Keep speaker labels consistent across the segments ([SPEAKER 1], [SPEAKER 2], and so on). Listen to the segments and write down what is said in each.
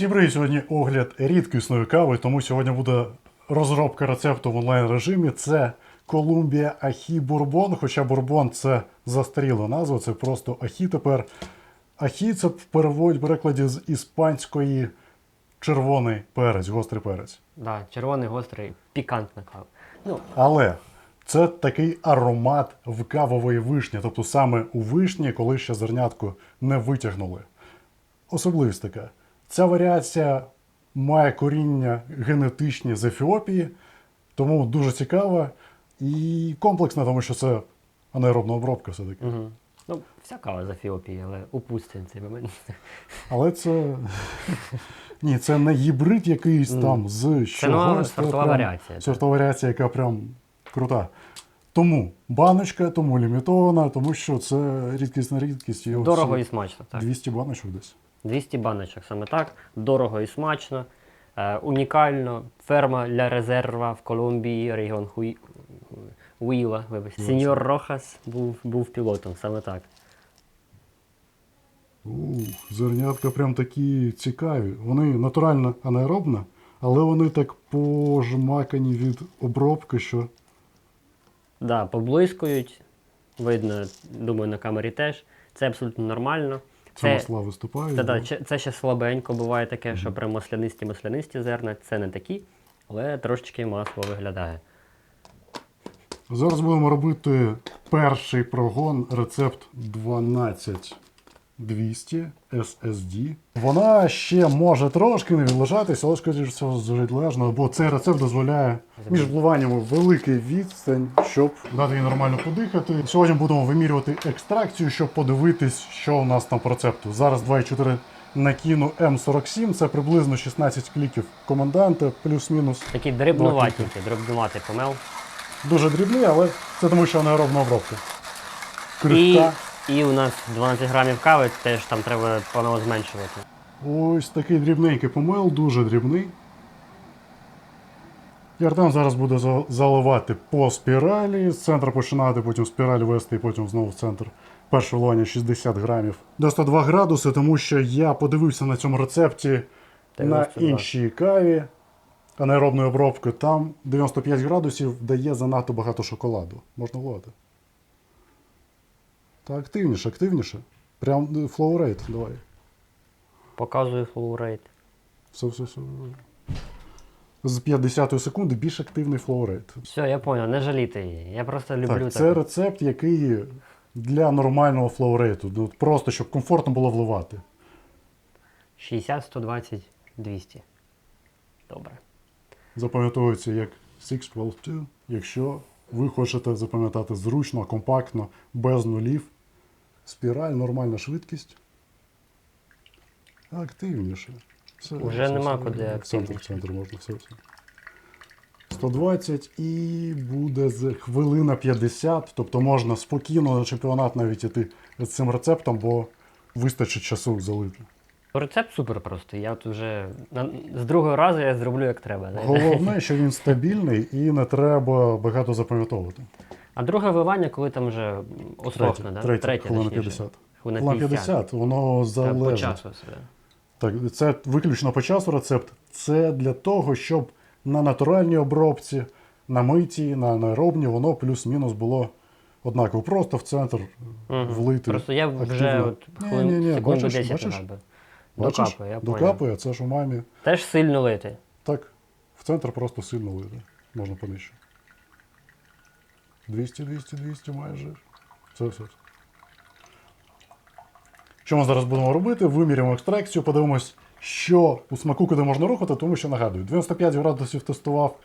[SPEAKER 1] Всім привіт! Сьогодні огляд рідкісної кави, тому сьогодні буде розробка рецепту в онлайн режимі. Це Колумбія Ахі Бурбон. Хоча Бурбон це застаріла назва, це просто Ахі тепер. Ахі це в переводі перекладі з іспанської червоний перець, гострий перець.
[SPEAKER 2] Да, червоний гострий, пікантна кава. Ну,
[SPEAKER 1] Але це такий аромат в кавової вишні, тобто саме у вишні, коли ще зернятко не витягнули. Особливість така. Ця варіація має коріння генетичні з Ефіопії, тому дуже цікава і комплексна, тому що це анаеробна обробка все-таки.
[SPEAKER 2] угу. ну вся кава з Ефіопії, але упустимо цей момент.
[SPEAKER 1] Але це. Ні, це не гібрид якийсь там з чогось. це
[SPEAKER 2] сортова
[SPEAKER 1] прям
[SPEAKER 2] варіація.
[SPEAKER 1] Сортова варіація, яка прям крута. Тому баночка, тому лімітована, тому що це рідкісна рідкість. і
[SPEAKER 2] Дорого і смачно, так.
[SPEAKER 1] 200 баночок десь.
[SPEAKER 2] 200 баночок саме так. Дорого і смачно. Е, унікально. Ферма для резерва в Колумбії, регіон. Уіла. Вибачте. Сеньор Рохас був, був пілотом, саме так.
[SPEAKER 1] У, зернятка прям такі цікаві. Вони натурально анаеробна, але вони так пожмакані від обробки, що
[SPEAKER 2] Да, поблискують. Видно, думаю, на камері теж. Це абсолютно нормально.
[SPEAKER 1] Це масла виступають.
[SPEAKER 2] це,
[SPEAKER 1] да.
[SPEAKER 2] це, ще слабенько буває таке, що прям маслянисті-маслянисті зерна. Це не такі, але трошечки масло виглядає.
[SPEAKER 1] Зараз будемо робити перший прогон, рецепт 12200 SSD. Вона ще може трошки не відлежатися, але скоріше всього відлежно, бо цей рецепт дозволяє між вливаннями великий відстань, щоб дати їй нормально подихати. Сьогодні будемо вимірювати екстракцію, щоб подивитись, що у нас там по рецепту. Зараз 2,4 накину М47, це приблизно 16 кліків коменданта, плюс-мінус.
[SPEAKER 2] Такий дрібнуватенький, дрібнуватий помел.
[SPEAKER 1] Дуже дрібний, але це тому, що анаеробна обробка.
[SPEAKER 2] І,
[SPEAKER 1] Крихка.
[SPEAKER 2] і у нас 12 грамів кави, теж там треба помел зменшувати.
[SPEAKER 1] Ось такий дрібненький помел, дуже дрібний. І Артем зараз буде заливати по спіралі, з центру починати, потім спіраль вести і потім знову в центр. Перше вливання 60 грамів. До 102 градуси, тому що я подивився на цьому рецепті на
[SPEAKER 2] 92.
[SPEAKER 1] іншій каві анаеробної обробки. Там 95 градусів дає занадто багато шоколаду. Можна вливати. Та активніше, активніше. Прям е, flow rate, давай.
[SPEAKER 2] Показую rate.
[SPEAKER 1] Все, все, все. З 50 секунди більш активний флоурейт.
[SPEAKER 2] Все, я понял, не жалійте її. Я просто люблю
[SPEAKER 1] Так,
[SPEAKER 2] так.
[SPEAKER 1] це рецепт, який для нормального флоурейту. Ну, просто щоб комфортно було вливати.
[SPEAKER 2] 60, 120, 200. Добре.
[SPEAKER 1] Запам'ятовується як 612, якщо ви хочете запам'ятати зручно, компактно, без нулів. Спіраль, нормальна швидкість. Активніше. Все,
[SPEAKER 2] Уже нема куди
[SPEAKER 1] В центр, в центр можна все. все. 120 і буде з хвилина 50, тобто можна спокійно на чемпіонат навіть іти з цим рецептом, бо вистачить часу залити.
[SPEAKER 2] Рецепт супер простий. Я от вже з другого разу я зроблю як треба.
[SPEAKER 1] Головне, що він стабільний і не треба багато запам'ятовувати.
[SPEAKER 2] А друге вливання, коли там вже осохне, да?
[SPEAKER 1] третє, хвилина
[SPEAKER 2] точніше.
[SPEAKER 1] 50.
[SPEAKER 2] Хвилина
[SPEAKER 1] Хвилина
[SPEAKER 2] 50.
[SPEAKER 1] 50, воно
[SPEAKER 2] Так, по часу все.
[SPEAKER 1] Так, це виключно по часу рецепт. Це для того, щоб на натуральній обробці, на митій, на анаеробній, воно плюс-мінус було однаково. Просто в центр
[SPEAKER 2] Мгм.
[SPEAKER 1] влити.
[SPEAKER 2] Просто я вже от хвилин,
[SPEAKER 1] Ні-ні-ні,
[SPEAKER 2] секунду
[SPEAKER 1] бачиш,
[SPEAKER 2] 10
[SPEAKER 1] бачиш?
[SPEAKER 2] робив.
[SPEAKER 1] Бачиш?
[SPEAKER 2] Докапує, я.
[SPEAKER 1] Докапує, це ж у мамі.
[SPEAKER 2] Теж сильно лити.
[SPEAKER 1] Так, в центр просто сильно лити. Можна понижче. 200, 200, 200 майже. Все, все. Що ми зараз будемо робити? Виміряємо екстракцію, подивимось, що у смаку куди можна рухати, тому що нагадую, 95 градусів тестував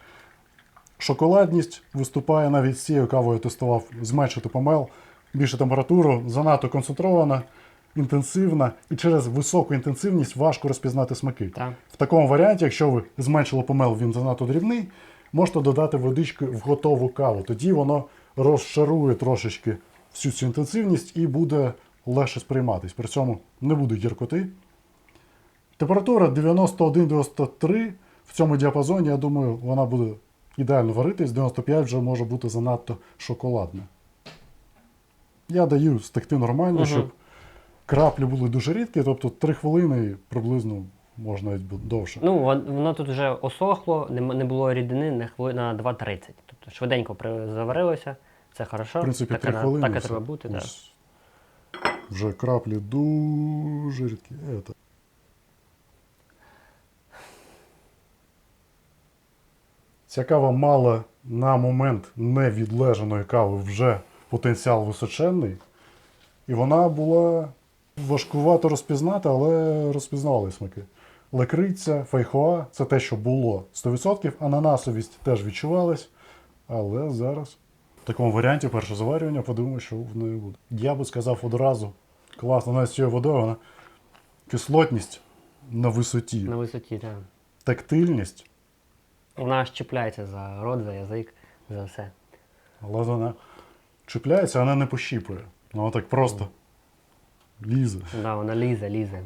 [SPEAKER 1] шоколадність, виступає навіть з цією кавою тестував зменшити помел, більше температуру, занадто концентрована, інтенсивна, і через високу інтенсивність важко розпізнати смаки.
[SPEAKER 2] Так.
[SPEAKER 1] В такому варіанті, якщо ви зменшили помел, він занадто дрібний, можете додати водички в готову каву. Тоді воно розшарує трошечки всю цю інтенсивність і буде легше сприйматись. При цьому не буде гіркоти. Температура 91-93 в цьому діапазоні, я думаю, вона буде ідеально варитись. 95 вже може бути занадто шоколадне. Я даю стекти нормально,
[SPEAKER 2] Мгм.
[SPEAKER 1] щоб краплі були дуже рідкі, тобто 3 хвилини приблизно можна навіть довше.
[SPEAKER 2] Ну, воно тут вже осохло, не, було рідини на, хвили, на 2.30. Тобто швиденько заварилося, це хорошо.
[SPEAKER 1] В принципі,
[SPEAKER 2] так,
[SPEAKER 1] 3
[SPEAKER 2] на-
[SPEAKER 1] хвилини.
[SPEAKER 2] так і треба бути, так.
[SPEAKER 1] Вже краплі дуже рідкі. Ето. Ця кава мала на момент невідлежаної кави вже потенціал височенний. І вона була важкувато розпізнати, але розпізнавали смаки. Лекриця, фейхоа це те, що було 100%, ананасовість теж відчувалась, але зараз в такому варіанті перше заварювання, подивимося, що в неї буде. Я би сказав одразу, класно, навіть з цією водою вона кислотність на висоті,
[SPEAKER 2] На висоті, так.
[SPEAKER 1] тактильність,
[SPEAKER 2] Вона аж чіпляється за рот, за язик, за все.
[SPEAKER 1] але вона чіпляється, вона не пощіпує. Вона так просто лізе.
[SPEAKER 2] Да, вона лізе, лізе.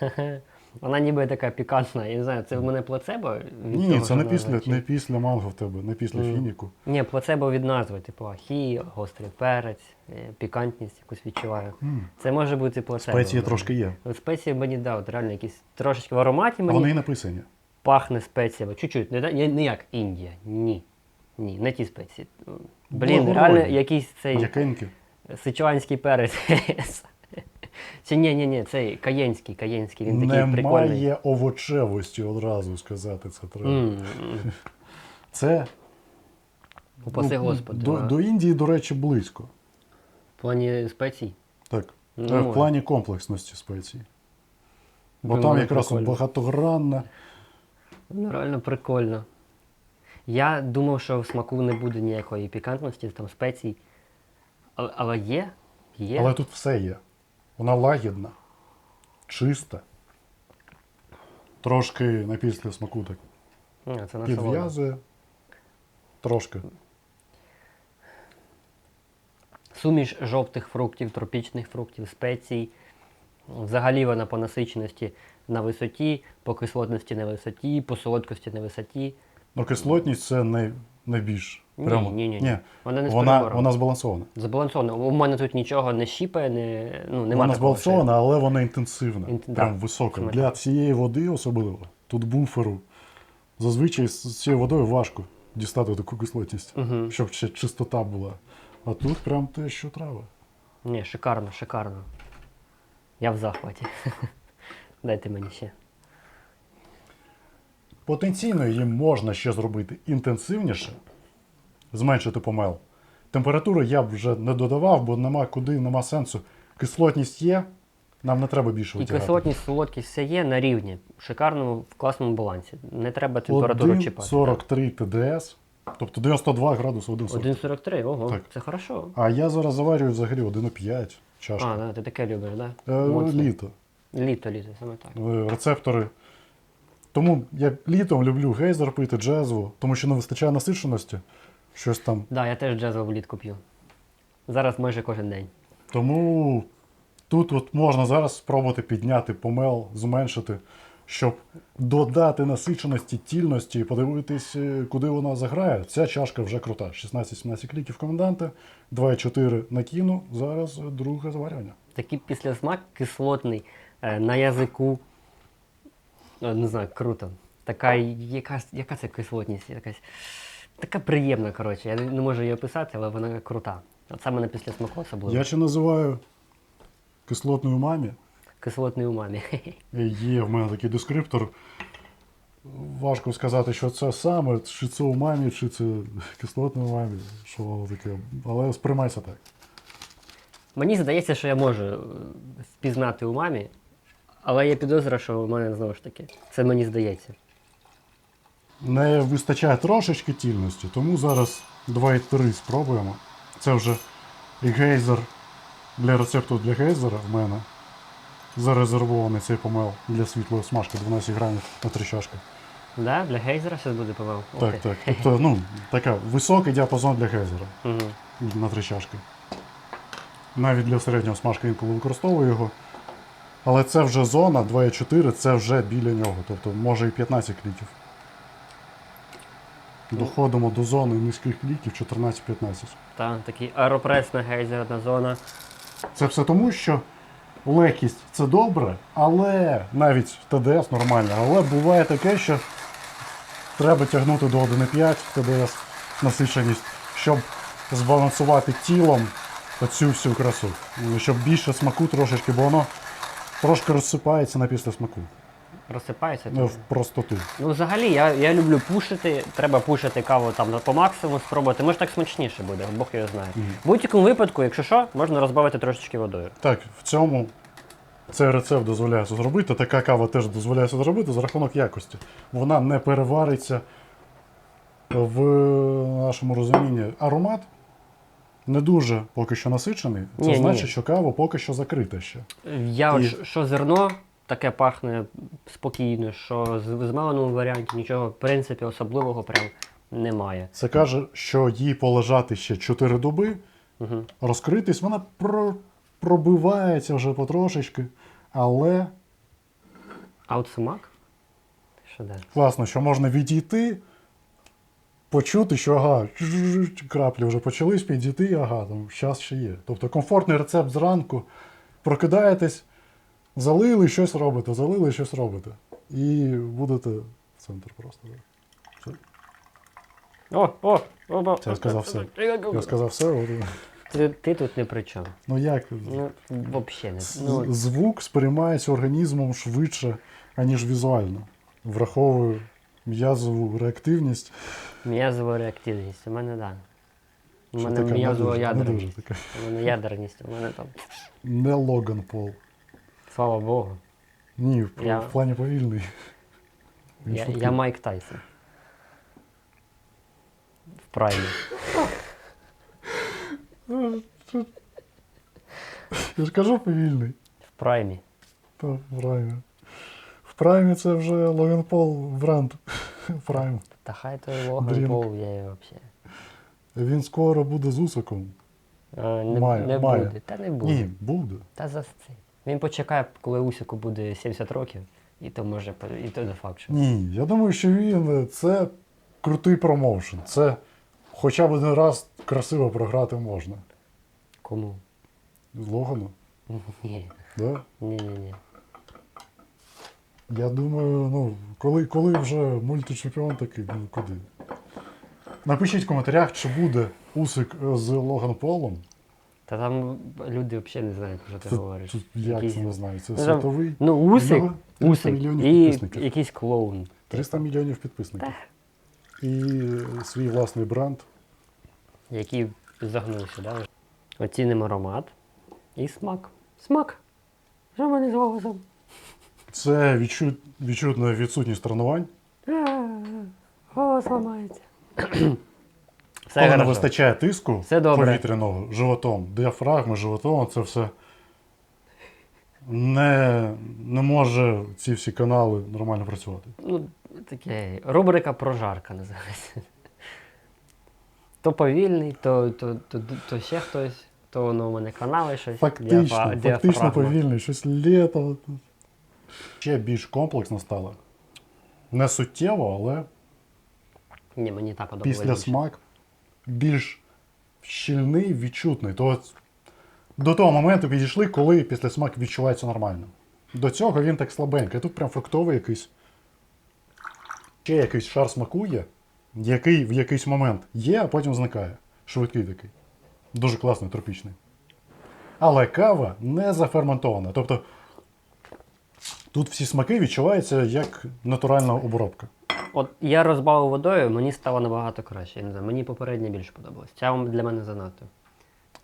[SPEAKER 2] Вона ніби така пікантна. Я не знаю, це в мене плацебо від
[SPEAKER 1] Ні,
[SPEAKER 2] того,
[SPEAKER 1] це
[SPEAKER 2] що
[SPEAKER 1] не після,
[SPEAKER 2] звучить?
[SPEAKER 1] не після манго в тебе, не після
[SPEAKER 2] Мгм.
[SPEAKER 1] фініку.
[SPEAKER 2] Ні, плацебо від назви, типу ахі, гострий перець, е, пікантність якусь відчуваю.
[SPEAKER 1] М.
[SPEAKER 2] Це може бути плацебо.
[SPEAKER 1] Спеції трошки є.
[SPEAKER 2] От спеції мені да, от реально якісь трошечки в ароматі
[SPEAKER 1] А
[SPEAKER 2] мені
[SPEAKER 1] вони і написані.
[SPEAKER 2] пахне спеціями. Чуть-чуть, не, та- не, не як Індія. Ні. Ні, не ті спеції. Блін,
[SPEAKER 1] Благородні.
[SPEAKER 2] реально якийсь цей
[SPEAKER 1] М'якенькі.
[SPEAKER 2] сичуанський перець. Чи ні, ні, ні, цей каєнський, каєнський, він такий прикольний.
[SPEAKER 1] Немає овочевості одразу сказати це треба.
[SPEAKER 2] М.
[SPEAKER 1] Це
[SPEAKER 2] Упаси
[SPEAKER 1] ну,
[SPEAKER 2] Господи.
[SPEAKER 1] До, до Індії, до речі, близько.
[SPEAKER 2] В плані спецій.
[SPEAKER 1] Так.
[SPEAKER 2] Ну,
[SPEAKER 1] Е, в плані комплексності спецій. Бо
[SPEAKER 2] Блін,
[SPEAKER 1] там якраз
[SPEAKER 2] прикольно.
[SPEAKER 1] багатогранна.
[SPEAKER 2] Ну, реально прикольно. Я думав, що в смаку не буде ніякої пікантності, там спецій. Але, але є. Є.
[SPEAKER 1] Але тут все є. Вона лагідна, чиста. Трошки на після смаку так
[SPEAKER 2] А, це насолода.
[SPEAKER 1] підв'язує. Трошки.
[SPEAKER 2] Суміш жовтих фруктів, тропічних фруктів, спецій. Взагалі вона по насиченості на висоті, по кислотності на висоті, по солодкості на висоті.
[SPEAKER 1] Ну, кислотність це не, найбільш.
[SPEAKER 2] Ні,
[SPEAKER 1] Прямо.
[SPEAKER 2] ні, ні, ні. Вона не з
[SPEAKER 1] вона,
[SPEAKER 2] перебором.
[SPEAKER 1] вона збалансована.
[SPEAKER 2] Забалансовано. У мене тут нічого не щіпає, не, ну, нема
[SPEAKER 1] вона
[SPEAKER 2] такого, що-
[SPEAKER 1] збалансована, але вона інтенсивна.
[SPEAKER 2] Інт-
[SPEAKER 1] Прям
[SPEAKER 2] да,
[SPEAKER 1] висока. Для
[SPEAKER 2] так.
[SPEAKER 1] цієї води особливо. Тут буферу. Зазвичай з цією водою важко дістати таку кислотність,
[SPEAKER 2] Мгм.
[SPEAKER 1] щоб ще чистота була. А тут прям те, що треба.
[SPEAKER 2] Ні, шикарно, шикарно. Я в захваті. Дайте мені ще.
[SPEAKER 1] Потенційно її можна ще зробити інтенсивніше, зменшити помел. Температуру я б вже не додавав, бо нема куди, нема сенсу. Кислотність є, нам не треба більше
[SPEAKER 2] І кислотність, солодкість все є на рівні, в шикарному, в класному балансі. Не треба температуру чіпати.
[SPEAKER 1] 1,43 ТДС, тобто 92 градуси 1,40.
[SPEAKER 2] 1,43, ого,
[SPEAKER 1] Так.
[SPEAKER 2] це хорошо.
[SPEAKER 1] А я зараз заварюю взагалі 1,5 чашка.
[SPEAKER 2] А, да, ти таке любиш, так?
[SPEAKER 1] Е,
[SPEAKER 2] Да? Моцне.
[SPEAKER 1] літо.
[SPEAKER 2] Літо, літо, саме так.
[SPEAKER 1] Е, Рецептори. Тому я літом люблю гейзер пити, джезву, тому що не вистачає насиченості. Щось там.
[SPEAKER 2] Так, да, я теж джезову влітку п'ю. Зараз майже кожен день.
[SPEAKER 1] Тому тут от можна зараз спробувати підняти помел, зменшити, щоб додати насиченості, тільності і подивитись, е, куди вона заграє. Ця чашка вже крута. 16-17 кліків коменданта, 2,4 накину. Зараз е, друге заварювання.
[SPEAKER 2] Такий післясмак кислотний е, на язику. Е, Не знаю, круто. Така, яка, яка це кислотність? Якась, така приємна, коротше. Я не можу її описати, але вона крута. От саме на післясмаку особливо.
[SPEAKER 1] Я ще називаю кислотною мамі.
[SPEAKER 2] Кислотний умамі.
[SPEAKER 1] Є в мене такий дескриптор. Важко сказати, що це саме, чи це умамі, чи це кислотне умамі, що воно таке. Але сприймається так.
[SPEAKER 2] Мені здається, що я можу е, впізнати умамі, але я підозрюю, що у мене знову ж таки. Це мені здається.
[SPEAKER 1] Не вистачає трошечки тільності, тому зараз 2,3 спробуємо. Це вже і гейзер для рецепту для гейзера в мене. Зарезервований цей помел для світлої смажки 12 грамів на 3 чашки.
[SPEAKER 2] Да? Для гейзера щось буде помил?
[SPEAKER 1] Так, так. Тобто, ну, така високий діапазон для гейзера.
[SPEAKER 2] Угу.
[SPEAKER 1] на три чашки. Навіть для середнього смажка інколи використовую його. Але це вже зона 2,4, це вже біля нього. Тобто може і 15 кліків. Доходимо до зони низьких кліків 14-15.
[SPEAKER 2] Так, такий аеропресна гейзерна зона.
[SPEAKER 1] Це все тому, що легкість це добре, але навіть ТДС нормально. Але буває таке, що треба тягнути до 1,5 ТДС насиченість, щоб збалансувати тілом оцю всю красу. Щоб більше смаку трошечки, бо воно трошки розсипається на після смаку.
[SPEAKER 2] Розсипається.
[SPEAKER 1] Ну, в простоту.
[SPEAKER 2] Ну, взагалі, я, я люблю пушити. Треба пушити каву там по максимуму спробувати. Може так смачніше буде, Бог його знає. В будь-якому випадку, якщо що, можна розбавити трошечки водою.
[SPEAKER 1] Так, в цьому цей рецепт дозволяє це зробити. Така кава теж дозволяє це зробити за рахунок якості. Вона не перевариться в нашому розумінні. Аромат не дуже поки що насичений. Це
[SPEAKER 2] Ні, ні.
[SPEAKER 1] значить, що кава поки що закрита ще.
[SPEAKER 2] Я
[SPEAKER 1] І-
[SPEAKER 2] що зерно таке пахне спокійно, що з змеленому варіанті нічого, в принципі, особливого прям немає.
[SPEAKER 1] Це каже, що їй полежати ще 4 доби,
[SPEAKER 2] Угу.
[SPEAKER 1] розкритись, вона про, пробивається вже потрошечки. Але
[SPEAKER 2] А от смак? Що де?
[SPEAKER 1] класно, що можна відійти, почути, що ага, краплі вже почались, підійти, ага, там час ще є. Тобто комфортний рецепт зранку, прокидаєтесь, залили, щось робите, залили, щось робите. І будете в центр просто. Все.
[SPEAKER 2] О, о, о, о,
[SPEAKER 1] Це я сказав все. Я сказав все. от.
[SPEAKER 2] Ти, ти тут не при чому.
[SPEAKER 1] Ну як?
[SPEAKER 2] Ну, взагалі не.
[SPEAKER 1] З-
[SPEAKER 2] Ну,
[SPEAKER 1] Звук сприймається організмом швидше, аніж візуально. Враховую м'язову реактивність.
[SPEAKER 2] м'язова реактивність. У мене да. У мене м'язова ядерність. У мене ядерність, у мене там.
[SPEAKER 1] Не Логан Пол.
[SPEAKER 2] Слава Богу.
[SPEAKER 1] Ні, в,
[SPEAKER 2] Я-
[SPEAKER 1] в плані повільний.
[SPEAKER 2] Я, я Майк Тайсон. В праймі.
[SPEAKER 1] Я ж кажу повільний.
[SPEAKER 2] В праймі.
[SPEAKER 1] Та в праймі. В праймі це вже Логан Пол бренд. Прайм.
[SPEAKER 2] Та хай той Логан
[SPEAKER 1] Дрінк.
[SPEAKER 2] Пол є взагалі.
[SPEAKER 1] Він скоро буде з усиком.
[SPEAKER 2] А, не
[SPEAKER 1] Має,
[SPEAKER 2] не
[SPEAKER 1] має.
[SPEAKER 2] буде. Та не буде.
[SPEAKER 1] Ні, буде.
[SPEAKER 2] Та за це. Він почекає, коли Усику буде 70 років, і то може по- і то не факт. Що.
[SPEAKER 1] Ні, я думаю, що він е, це крутий промоушен. Це хоча б один раз красиво програти можна.
[SPEAKER 2] Кому?
[SPEAKER 1] Логану.
[SPEAKER 2] Ні.
[SPEAKER 1] Да?
[SPEAKER 2] Ні, ні, ні.
[SPEAKER 1] Я думаю, ну, коли, коли вже мультичемпіон такий, ну куди? Напишіть в коментарях, чи буде Усик е, з Логан Полом.
[SPEAKER 2] Та там люди взагалі не знають, про що ти
[SPEAKER 1] Це,
[SPEAKER 2] говориш.
[SPEAKER 1] це, як це не знаю, це
[SPEAKER 2] Ну, там-
[SPEAKER 1] світовий.
[SPEAKER 2] Ну, Усик,
[SPEAKER 1] 300
[SPEAKER 2] Усик
[SPEAKER 1] мільйонів
[SPEAKER 2] і
[SPEAKER 1] підписників.
[SPEAKER 2] якийсь клоун.
[SPEAKER 1] 300 мільйонів підписників. І свій власний бренд.
[SPEAKER 2] який загнувся, да? Оцінимо аромат і смак. Смак. Що в мене з голосом?
[SPEAKER 1] Це відчут, відчутна відсутність тренувань.
[SPEAKER 2] Голос ламається. Все
[SPEAKER 1] Коли не
[SPEAKER 2] хорошо.
[SPEAKER 1] вистачає тиску
[SPEAKER 2] Все добре.
[SPEAKER 1] повітряного животом, діафрагми, животом, це все не, не може ці всі канали нормально працювати.
[SPEAKER 2] Ну, таке. Рубрика прожарка називається. То повільний, то, то, то, то ще хтось, то воно у мене канали щось.
[SPEAKER 1] Фактично,
[SPEAKER 2] діафа-
[SPEAKER 1] фактично
[SPEAKER 2] діафрагма.
[SPEAKER 1] повільний, щось літо. Ще більш комплексно стало. Не суттєво, але
[SPEAKER 2] Ні, мені та подобається.
[SPEAKER 1] після смак більш щільний, відчутний. То от до того моменту підійшли, коли після смак відчувається нормально. До цього він так слабенький. Тут прям фруктовий якийсь. Ще якийсь шар смакує, який в якийсь момент є, а потім зникає. Швидкий такий. Дуже класний, тропічний. Але кава не заферментована. Тобто тут всі смаки відчуваються як натуральна обробка.
[SPEAKER 2] От я розбавив водою, мені стало набагато краще. Я не знаю, мені попередня більше подобалась. Ця для мене занадто.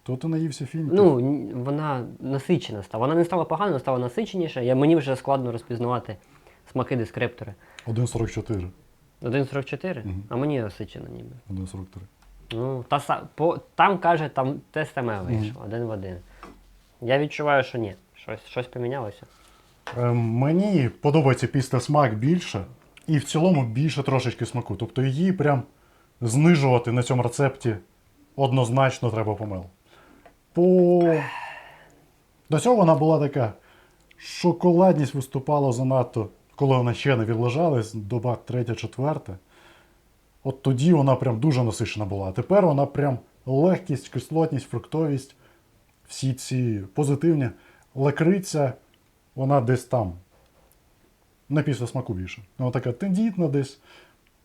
[SPEAKER 1] Тут ти наївся фініків.
[SPEAKER 2] Ну, вона насичена стала. Вона не стала погано, вона стала насиченіша. Я, мені вже складно розпізнавати смаки дескриптори.
[SPEAKER 1] 1,44.
[SPEAKER 2] 1,44,
[SPEAKER 1] Мгм.
[SPEAKER 2] а мені насичено ніби.
[SPEAKER 1] 1,43.
[SPEAKER 2] Ну, та, по, там каже, там те саме вийшло, один в один. Я відчуваю, що ні. Щось, щось помінялося.
[SPEAKER 1] Е, Мені подобається після смак більше, і в цілому більше трошечки смаку. Тобто її прям знижувати на цьому рецепті однозначно треба помил. По... До цього вона була така. Шоколадність виступала занадто, коли вона ще не відлежалась, доба третя, четверта. От тоді вона прям дуже насичена була. А тепер вона прям легкість, кислотність, фруктовість, всі ці позитивні лакриця, вона десь там. Не після смаку більше. Вона така тендітна десь.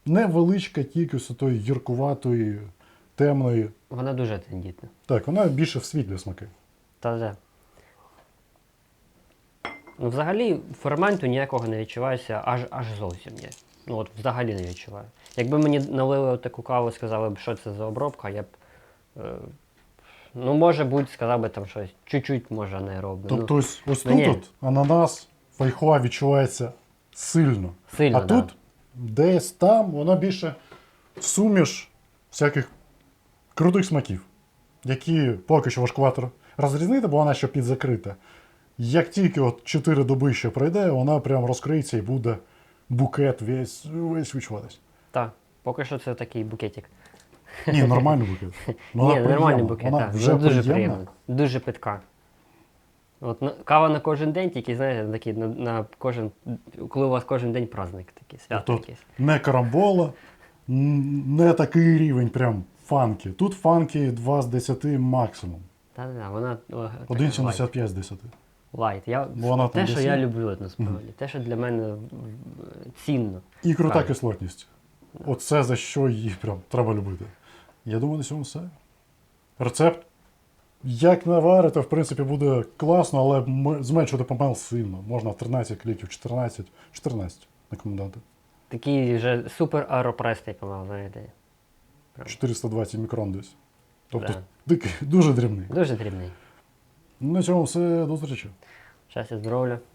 [SPEAKER 1] Невеличка кількість тої гіркуватої, темної.
[SPEAKER 2] Вона дуже тендітна.
[SPEAKER 1] Так, вона більше в світлі смаки.
[SPEAKER 2] Та вже. Ну, взагалі, ферменту ніякого не відчувається, аж, аж зовсім ні. Ну от взагалі не відчуваю. Якби мені налили таку каву і сказали б, що це за обробка, я б. Е, ну, може бути, сказав би там щось. Чуть-чуть, може, не роблю.
[SPEAKER 1] Тобто
[SPEAKER 2] ну,
[SPEAKER 1] ось, ось тут от ананас, файхоа відчувається сильно.
[SPEAKER 2] Сильно,
[SPEAKER 1] а
[SPEAKER 2] да.
[SPEAKER 1] тут десь там вона більше суміш всяких крутих смаків, які поки що важкувато розрізнити, бо вона ще підзакрита. Як тільки от 4 доби ще пройде, вона прям розкриється і буде букет весь, весь відчуватись.
[SPEAKER 2] Так, поки що це такий букетик.
[SPEAKER 1] Ні, нормальний букет. Вона
[SPEAKER 2] Ні, нормальний
[SPEAKER 1] приємна,
[SPEAKER 2] букет,
[SPEAKER 1] Вона
[SPEAKER 2] так.
[SPEAKER 1] вже
[SPEAKER 2] Вона дуже
[SPEAKER 1] приємна.
[SPEAKER 2] приємна. Дуже питка. От на, кава на кожен день, тільки, знаєте, такий на, на кожен, коли у вас кожен день праздник такий, свято
[SPEAKER 1] Тобто
[SPEAKER 2] якесь.
[SPEAKER 1] не карамбола, н- не такий рівень прям фанки. Тут фанки 2 з 10 максимум.
[SPEAKER 2] Та-да, вона о, така
[SPEAKER 1] 1,75 з 10.
[SPEAKER 2] лайт. Я,
[SPEAKER 1] Бо вона там
[SPEAKER 2] те, що
[SPEAKER 1] десь
[SPEAKER 2] я
[SPEAKER 1] є.
[SPEAKER 2] люблю от, насправді. Те, що для мене цінно.
[SPEAKER 1] І крута
[SPEAKER 2] Правильно.
[SPEAKER 1] кислотність. Оце за що її прям треба любити. Я думаю, на цьому все. Рецепт. Як наварити, в принципі, буде класно, але зменшувати помел сильно. Можна 13 кліків, 14, 14 на коменданти.
[SPEAKER 2] Такий вже супер аеропрес, як помав, знаєте.
[SPEAKER 1] 420 мікрон десь. Тобто
[SPEAKER 2] Да.
[SPEAKER 1] дикий, дуже дрібний.
[SPEAKER 2] Дуже дрібний.
[SPEAKER 1] На цьому все. До зустрічі.
[SPEAKER 2] Щастя, здоров'я.